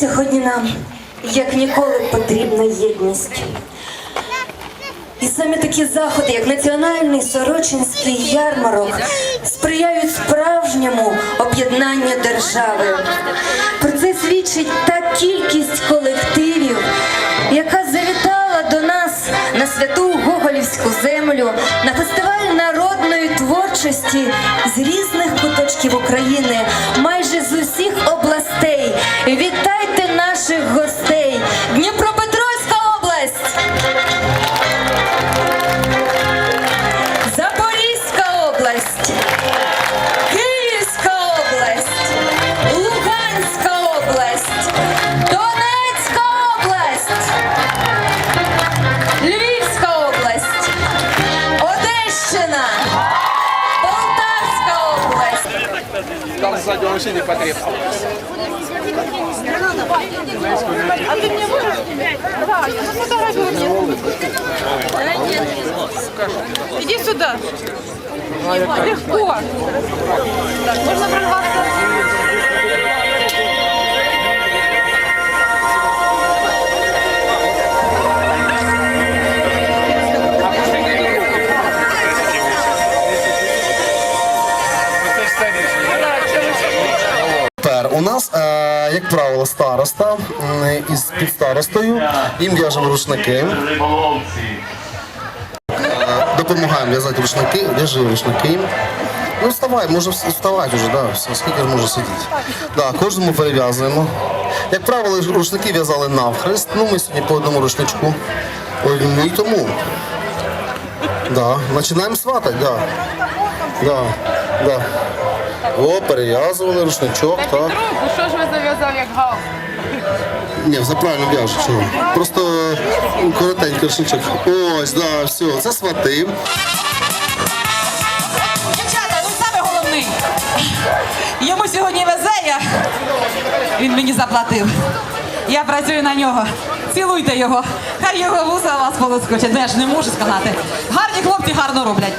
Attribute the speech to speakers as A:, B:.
A: Сьогодні нам як ніколи потрібна єдність. І саме такі заходи, як національний сорочинський ярмарок, сприяють справжньому об'єднанню держави. Про це свідчить та кількість колективів, яка завітала до нас на святу Гоголівську землю, на фестиваль народної творчості з різних куточків України, майже з усіх областей. Вітайте Київська область, Луганська область, Донецька область, Львівська область, Одещина, Полтавська область.
B: Там сзади вообще не потребно.
C: А ты мне можешь? Да, я сфотографирую. Иди сюда. Легко.
B: Старейшина.
D: Тепер у нас, е, як правило, староста із підстаростою, їм в'яжемо рушники, допомагаємо в'язати рушники, в'яжи рушники. Ну, вставай, може вставати вже, да, все, скільки ж може сидіти. Да, кожному перев'язуємо. Як правило, рушники в'язали навхрест, ну ми сьогодні по одному рушничку. Ой, ну і тому. Да, починаємо сватати, да. Да, да. О, перев'язували рушничок, так.
C: Руку, що ж ви зав'язав як гав?
D: Ні, все правильно чого. Просто ну, коротенький рушничок. Ось, да, все, це свати.
E: Дівчата, ну саме головний. Йому сьогодні везе, я... він мені заплатив. Я працюю на нього. Цілуйте його. Хай його вуса вас полоскочать. Ну я ж не можу сказати. Гарні хлопці гарно роблять.